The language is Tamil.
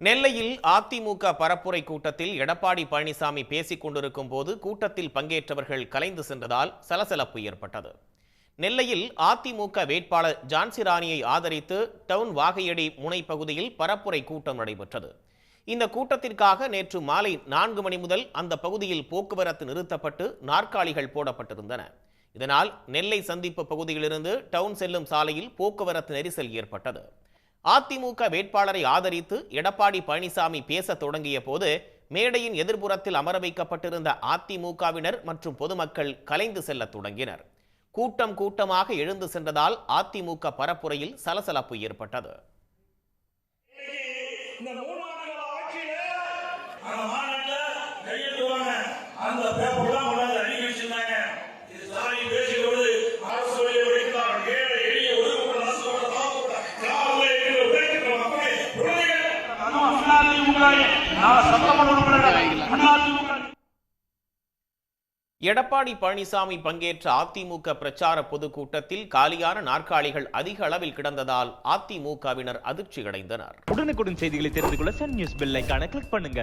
நெல்லையில் அதிமுக பரப்புரை கூட்டத்தில் எடப்பாடி பழனிசாமி பேசிக் கொண்டிருக்கும் போது கூட்டத்தில் பங்கேற்றவர்கள் கலைந்து சென்றதால் சலசலப்பு ஏற்பட்டது. நெல்லையில் அதிமுக வேட்பாளர் ஜான்சி ராணியை ஆதரித்து டவுன் வாகையடி முனை பகுதியில் பரப்புரை கூட்டம் நடைபெற்றது. இந்த கூட்டத்திற்காக நேற்று மாலை நான்கு மணி முதல் அந்த பகுதியில் போக்குவரத்து நிறுத்தப்பட்டு நாற்காலிகள் போடப்பட்டிருந்தன. இதனால் நெல்லை சந்திப்பு பகுதியிலிருந்து டவுன் செல்லும் சாலையில் போக்குவரத்து நெரிசல் ஏற்பட்டது. அதிமுக வேட்பாளரை ஆதரித்து எடப்பாடி பழனிசாமி பேசத் தொடங்கிய போது மேடையின் எதிர்ப்புறத்தில் அமர வைக்கப்பட்டிருந்த அதிமுகவினர் மற்றும் பொதுமக்கள் கலைந்து செல்லத் தொடங்கினர். கூட்டம் கூட்டமாக எழுந்து சென்றதால் அதிமுக பரப்புரையில் சலசலப்பு ஏற்பட்டது. அந்த எடப்பாடி பழனிசாமி பங்கேற்ற அதிமுக பிரச்சார பொதுக்கூட்டத்தில் காலியான நாற்காலிகள் அதிக அளவில் கிடந்ததால் அதிமுகவினர் அதிர்ச்சி அடைந்தனர் உடனுக்குடன் செய்திகளை தெரிந்து கொள்ள சன் நியூஸ் பெல் கிளிக் பண்ணுங்க.